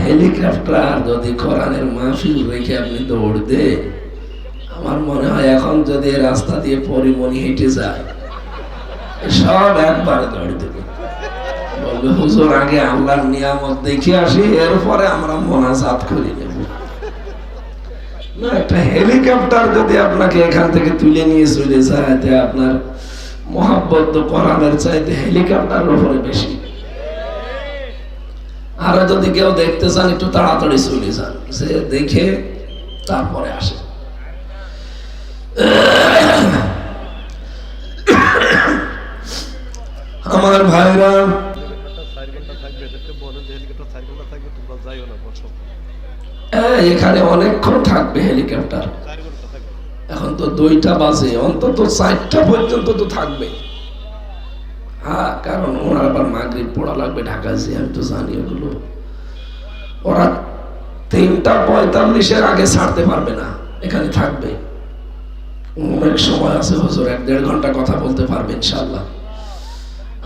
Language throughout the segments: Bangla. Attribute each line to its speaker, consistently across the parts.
Speaker 1: হেলিকপ্টার যদি কোরআনের মাহফিল রেখে আপনি দৌড় দে আমার মনে হয় এখন যদি রাস্তা দিয়ে পরিমণি হেঁটে যায়, সব একবারে দৌড় দেবে। বলবে, হুজুর, আগে আল্লাহর নিয়ামত দেখে আসি, এরপরে আমরা মোনাজাত করে নেব। না, একটা হেলিকপ্টার যদি আপনাকে এখান থেকে তুলে নিয়ে চলে যায় আপনার মহাব্বত কোরআনের চাইতে হেলিকপ্টারের উপরে বেশি। আরও যদি কেউ দেখতে চান, একটু তাড়াতাড়ি চলে যান। সে দেখে তারপরে আসে। আমার ভাইরা এখানে অনেকক্ষণ থাকবে হেলিকপ্টার। এখন তো দুইটা বাজে, অন্তত চারটা পর্যন্ত তো থাকবে কারণ ওনার আবার মাগরিব পড়া লাগবে ঢাকা যে আমি তো জানি ওগুলো ওরা তিনটা পঁয়তাল্লিশের আগে ছাড়তে পারবে না, এখানে থাকবে। অনেক সময় আছে, হুজুর এক দেড় ঘণ্টা কথা বলতে পারবে ইনশাল্লাহ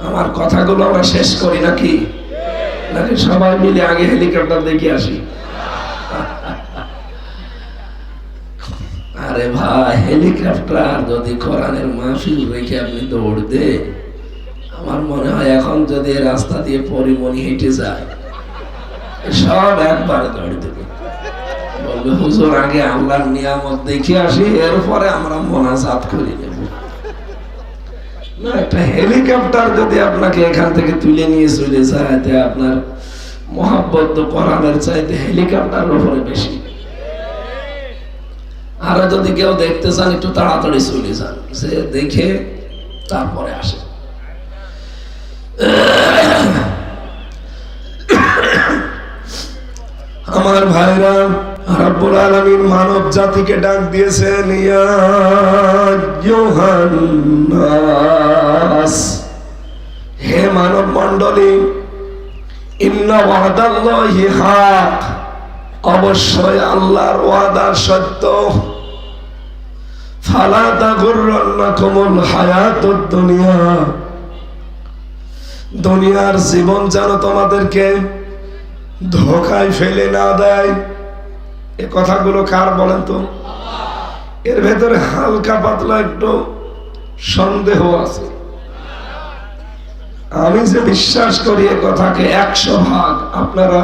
Speaker 1: আমার কথাগুলো আমরা শেষ করি নাকি? নাকি সবাই মিলে আগে হেলিকপ্টার দেখে আসি? আরে ভাই হেলিকপ্টার যদি কোরআনের মাহফিল রেখে আপনি দৌড় দে আমার মনে হয় এখন যদি রাস্তা দিয়ে পরিমণি হেঁটে যায়, সব একবারে দৌড় দেবে। বলবে, হুজুর, আগে আল্লাহর নিয়ামত দেখে আসি, এরপরে আমরা মোনাজাত করে নেব। না, একটা হেলিকপ্টার যদি আপনাকে এখান থেকে তুলে নিয়ে চলে যায় আপনার মহাব্বত কোরআনের চাইতে উপরে বেশি। আরও যদি কেউ দেখতে চান, একটু তাড়াতাড়ি চলে যান সে দেখে তারপরে আসে। আমার ভাইরা, রব্বুল আলামিন মানব জাতিকে ডাক দিয়েছেন, ইয়া ইউহান্নাস। হে মানব ওয়াদাল্লাহি হক। অবশ্যই আল্লাহর ওয়াদা সত্য। ফালা তাগুররান্নাকুমুল হায়াতুদ দুনিয়া। দুনিয়ার জীবন যেন তোমাদেরকে ধোকায় ফেলে না দেয়। এ কথাগুলো কার বলেন তো? এর ভেতরে হালকা পাতলা একটু সন্দেহ আছে। আমি যে বিশ্বাস করি এ কথাকে একশো ভাগ, আপনারা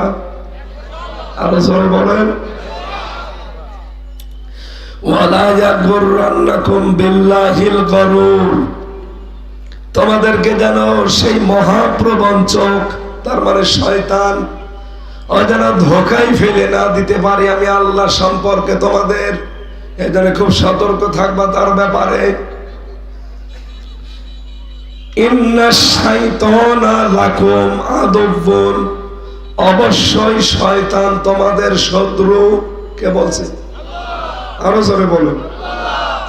Speaker 1: আরও জোরে বলেন। তোমাদেরকে যেন সেই মহাপ্রবঞ্চক, তার মানে শয়তান যেন ধোকাই ফেলে না দিতে পারি আমি আল্লাহ সম্পর্কে তোমাদের। এজন্য খুব সতর্ক থাকবা তার ব্যাপারে। অবশ্যই শয়তান তোমাদের শত্রু। কে বলছে? আরও জোরে বলুন।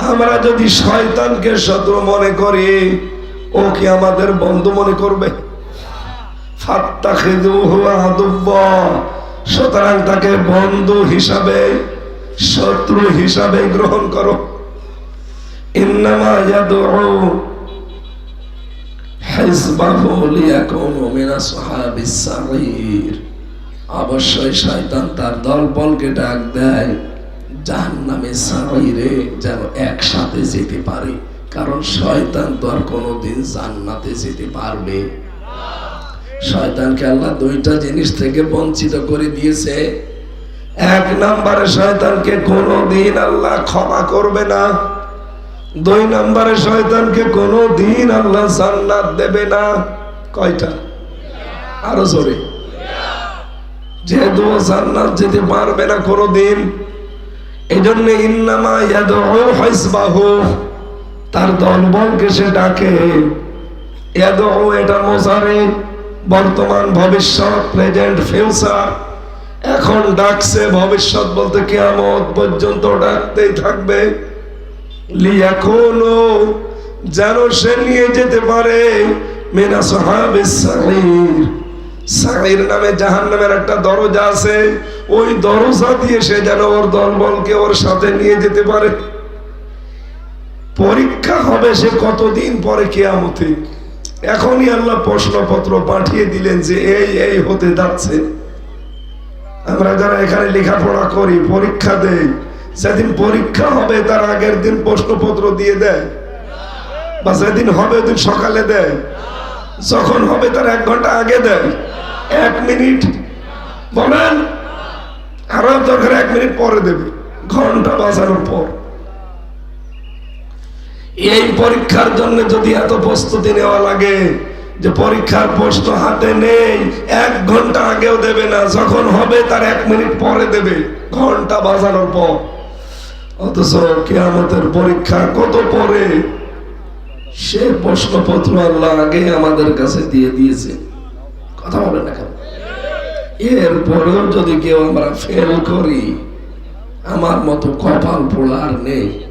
Speaker 1: আমরা যদি শয়তানকে শত্রু মনে করি, ও কি আমাদের বন্ধু মনে করবে? সুতরাং তাকে বন্ধু হিসাবে, শত্রু হিসাবে গ্রহণ করো। অবশ্যই শয়তান তার দলবলকে ডাক দেয়, জাহান্নামে সাগীরে যেন একসাথে যেতে পারে। কারণ শয়তান তো আর কোনোদিন জান্নাতে যেতে পারবে। শয়তানকে আল্লাহ দুইটা জিনিস থেকে বঞ্চিত করে দিয়েছে। এক নম্বরে শয়তানকে কোনোদিন আল্লাহ ক্ষমা করবে না। দুই নম্বরে শয়তানকে কোনো দিন আল্লাহ জান্নাত দেবে না। কয়টা? আরও জোরে। যেহেতু জান্নাত যেতে পারবে না কোনো দিন এই জন্য ইন্নামা হিসবাহু। তার দলবলকে সে ডাকে এটা মোজারে। বর্তমান ভবিষ্যৎ প্রেজেন্ট ফিউচার এখন ডাকছে ভবিষ্যৎ বলতে কিয়ামত পর্যন্ত ডাকতেই থাকবে। লিয়াকুনু যেন সে নিয়ে যেতে পারে। মেনা সাহাবিস সাগীর। সাগীর নামে জাহান্নামের একটা দরজা আছে। ওই দরজা দিয়ে সে যেন ওর দলবলকে ওর সাথে নিয়ে যেতে পারে। পরীক্ষা হবে সে কতদিন পরে কেয়ামতে? এখনই আল্লাহ প্রশ্নপত্র পাঠিয়ে দিলেন যে এই এই হতে যাচ্ছে। আমরা যারা এখানে লেখাপড়া করি, পরীক্ষা দেই সেদিন পরীক্ষা হবে, তার আগের দিন প্রশ্নপত্র দিয়ে দেয়। বা যেদিন হবে, ওদিন সকালে দেয়। যখন হবে, তার এক ঘণ্টা আগে দেয়। এক মিনিট। বলেন আরও দরকার এক মিনিট পরে দেবে। ঘণ্টা বাজানোর পর। এই পরীক্ষার জন্য যদি এত প্রস্তুতি নেওয়া লাগে, যে পরীক্ষার প্রশ্ন হাতে নেই, এক ঘণ্টা আগেও দেবে না, যখন হবে তার এক মিনিট পরে দেবে, ঘণ্টা বাজানোর পর। অথচ কেয়ামতের পরীক্ষা কত পরে? সে প্রশ্নপত্র আল্লাহ আগে আমাদের কাছে দিয়ে দিয়েছে। কথা বলে না কেন? এরপরেও যদি কেউ আমরা ফেল করি, আমার মতো কপাল পোলার নেই।